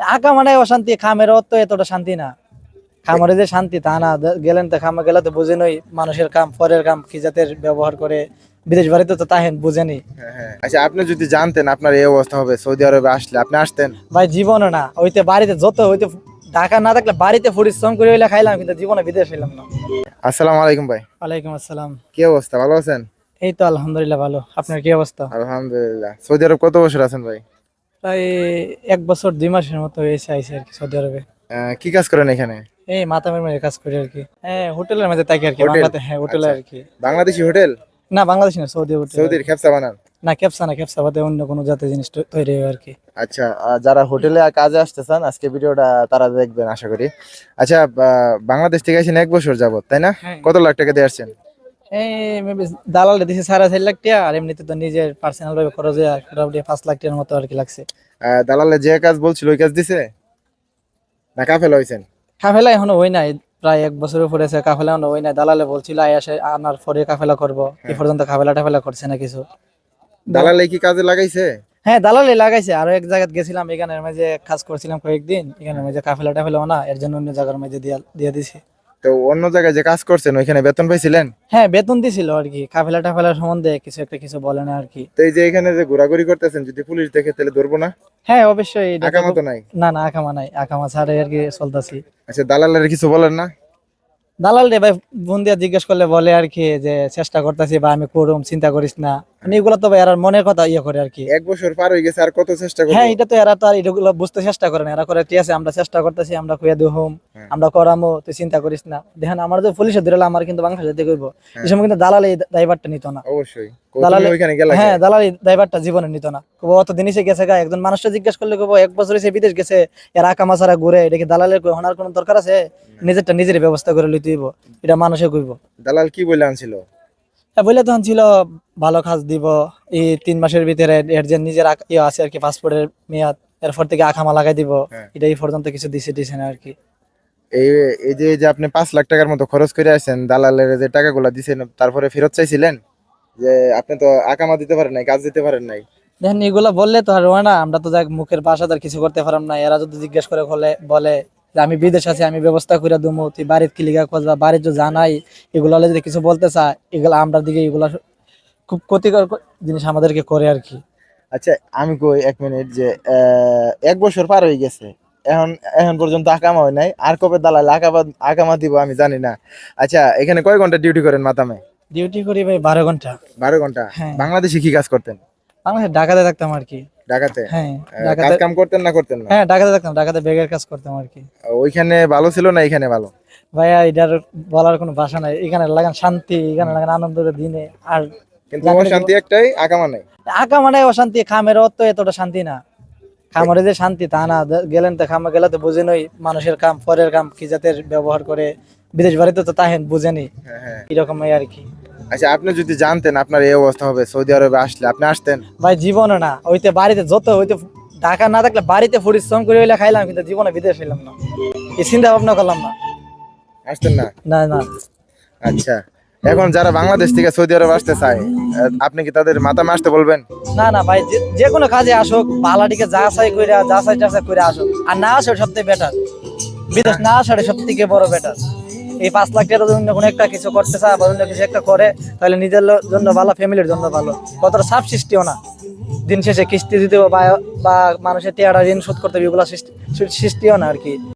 আঁকা মানে অশান্তি খামের তো এতটা শান্তি না। খামারে যে শান্তি তা না। গেলেন তো খামা গেলে তো বুঝেনই মানুষের কাম পরের কাম কি জাতের ব্যবহার করে। বিদেশ বাড়িতে তো তাহেন বুঝেনি। হ্যাঁ, হ্যাঁ। আচ্ছা আপনি যদি জানতেন আপনার এই অবস্থা হবে সৌদি আরবে আসলে আপনি আসতেন? ভাই জীবনে না। ওইতে বাড়িতে যত হইতে ঢাকা না থাকলে বাড়িতে পরিশ্রম করে হইলে খাইলাম কিন্তু জীবনে বিদেশ হইলাম না। আসসালামু আলাইকুম ভাই। ওয়ালাইকুম আসসালাম। কি অবস্থা? ভালো আছেন? এই তো আলহামদুলিল্লাহ ভালো। আপনার কি অবস্থা? আলহামদুলিল্লাহ। সৌদি আরব কত বছর আছেন ভাই? প্রায় এক বছর দুই মাসের মতো হয়েছে আইসি আর কি সৌদি আরবে। কি কাজ করেন এখানে? এই মাতামের মধ্যে কাজ করি আর কি। হ্যাঁ হোটেলের মধ্যে থাকি আর কি? বাংলাতে হ্যাঁ হোটেলে আচ্ছা। আর কি। বাংলাদেশি হোটেল? না বাংলাদেশ না সৌদি হোটেল। সৌদির খেপসা বানান? না ক্যাপসা না ক্যাপসা বাদে অন্য কোনো জাতের জিনিস তৈরি হয় আর কি। আচ্ছা যারা হোটেলে কাজে আসতেছেন আজকে ভিডিওটা তারা দেখবেন আশা করি। আচ্ছা বাংলাদেশ থেকে আসেন এক বছর যাবত তাই না? হ্যাঁ। কত লাখ টাকা দিয়ে আসছেন? দালালে দিছে সাড়ে চার লাখ টাকা আর এমনিতে তো নিজের পার্সোনাল ভাবে খরচ হয় মোটামুটি পাঁচ লাখ টাকার মতো আর কি লাগছে। দালালে যে কাজ বলছিল ওই কাজ দিছে? না কাফেল হয়েছেন কাফেলা এখনও হই নাই প্রায় এক বছরের উপরে আছে কাফেলা এখনও হই নাই। দালালে বলছিল আসে আনার পরে কাফেলা করব। এই পর্যন্ত কাফেলা টাফেলা করছে না কিছু। দালালে কি কাজে লাগাইছে? হ্যাঁ দালালে লাগাইছে। আরও এক জায়গায় গেছিলাম এখানের মাঝে কাজ করছিলাম কয়েকদিন এখানের মাঝে কাফেলা টাফেলাও না এর জন্য অন্য জায়গার মাঝে দিয়া দিয়ে দিছি। তো অন্য জায়গায় যে কাজ করছেন ওইখানে বেতন পাইছিলেন? হ্যাঁ বেতন দিছিল আর কি। কাফেলা টাফেলার সম্বন্ধে কিছু একটা কিছু বলে না আর কি। তো এই যে এখানে যে ঘোরাঘুরি করতেছেন যদি পুলিশ দেখে তাহলে ধরবো না? হ্যাঁ অবশ্যই আকামা তো নাই? না না আকামা নাই। আকামা ছাড়াই আর কি চলতেছি। আচ্ছা দালালের কিছু বলেন না? দালাল রে ভাই বোন দিয়া জিজ্ঞেস করলে বলে আর কি যে চেষ্টা করতেছি বা আমি করুম চিন্তা করিস না। মানে এগুলো তো এরা মনের কথা ইয়ে করে আর কি। এক বছর পার হয়ে গেছে আর কত চেষ্টা করব? হ্যাঁ এটা তো এরা তো আর এগুলো বুঝতে চেষ্টা করে না। এরা করে ঠিক আছে আমরা চেষ্টা করতেছি আমরা কুয়া দিহুম হ্যাঁ। আমরা করামো তুই চিন্তা করিস না। দেখেন আমার যে পুলিশে ধরে আমার কিন্তু বাংলাদেশ যেতে করব এই সময় কিন্তু দালাল এই দায়ভারটা নিত না। অবশ্যই। দালালে- ওইখানে গেলা হ্যাঁ দালাল এই দায়ভারটা জীবনে নিত না। কবো অত দিন এসে গেছে গা একজন মানুষটা জিজ্ঞেস করলে কবো এক বছর এসে বিদেশ গেছে এর আকামা ছাড়া ঘুরে এটা কি দালালের হনার কোনো দরকার আছে? নিজেরটা নিজের ব্যবস্থা করে লইতে হইব। এটা মানুষে কইব। দালাল কি বলে আনছিল? বলে তখন ছিল ভালো কাজ দিব। এই তিন মাসের ভিতরে এর যে নিজের ইয়ে আছে আর কি পাসপোর্টের মেয়াদ এরপর থেকে আখামা লাগাই দিব। হ্যাঁ। এটা এই পর্যন্ত কিছু দিছে দিছে না আর কি। এই এই যে যে আপনি পাঁচ লাখ টাকার মতো খরচ করে আসছেন দালালের যে টাকাগুলো দিছেন তারপরে ফেরত চাইছিলেন? যে আপনি তো আকামা দিতে পারেন নাই কাজ দিতে পারেন নাই। দেখেন এগুলা বললে তো আর হয় না আমরা তো যাক মুখের ভাষা আর কিছু করতে পারলাম না। এরা যদি জিজ্ঞেস করে বলে যে আমি বিদেশ আছি আমি ব্যবস্থা করে দেবো তুই বাড়ির কি লিগা খোঁজবা বাড়ির যে জানাই এগুলা যদি কিছু বলতে চায় এগুলা আমরা দিকে এগুলা খুব ক্ষতিকর জিনিস আমাদেরকে করে আর কি। আচ্ছা আমি কই এক মিনিট যে এক বছর পার হয়ে গেছে এখন এখন পর্যন্ত আকামা হয় নাই আর কবে দালাল আকামা আকামা দিব আমি জানি না। আচ্ছা এখানে কয় ঘণ্টা ডিউটি করেন মাতামে? ডিউটি করি ভাই বারো ঘণ্টা। বারো ঘণ্টা। হ্যাঁ। বাংলাদেশে কি কাজ করতেন? বাংলাদেশে ঢাকাতে থাকতাম আর কি। ঢাকাতে? হ্যাঁ কাজ কাম করতেন না করতেন না? হ্যাঁ ঢাকাতে থাকতাম ঢাকাতে ব্যাগের কাজ করতাম আর কি। ওইখানে ভালো ছিল না এখানে ভালো? ভাইয়া এটার বলার কোনো ভাষা নাই। এখানে লাগান শান্তি এখানে লাগান আনন্দের দিনে। আর কিন্তু শান্তি একটাই আকামা নাই আঁকা মানে অশান্তি খামের তো এতটা শান্তি না। খামারে যে শান্তি তা না। গেলেন তো খামা গেলে তো বুঝেনই মানুষের কাম পরের কাম কি জাতের ব্যবহার করে। বিদেশ বাড়িতে তো তাহেন বুঝেনি হ্যাঁ হ্যাঁ। এরকম আর কি। আচ্ছা আপনি যদি জানতেন আপনার এই অবস্থা হবে সৌদি আরবে আসলে আপনি আসতেন? ভাই জীবনে না ওইতে বাড়িতে যত হইতে ঢাকা না থাকলে বাড়িতে পরিশ্রম করে হইলে খাইলাম কিন্তু জীবনে বিদেশ হইলাম না। এই চিন্তা ভাবনা করলাম না। আসতেন না? না না। আচ্ছা এখন যারা বাংলাদেশ থেকে সৌদি আরব আসতে চায় আপনি কি তাদের মাথা আসতে বলবেন? না না ভাই যে- কোনো কাজে আসুক বালাটিকে যা চাই করে যা চাই যা চাই করে আসুক। আর না আসে সব থেকে বেটার বিদেশ না আসাটা সব থেকে বড় বেটার এই পাঁচ লাখ টাকার জন্য কোনো একটা কিছু করতে চায় বা অন্য কিছু একটা করে, তাহলে নিজের জন্য ভালো, ফ্যামিলির জন্য ভালো। কতটা সাব সৃষ্টিও না। দিন শেষে কিস্তি দিতে বা মানুষের টেয়ারা ঋণ শোধ করতে হবে, এগুলো সৃষ্টি সৃষ্টিও না আর কি।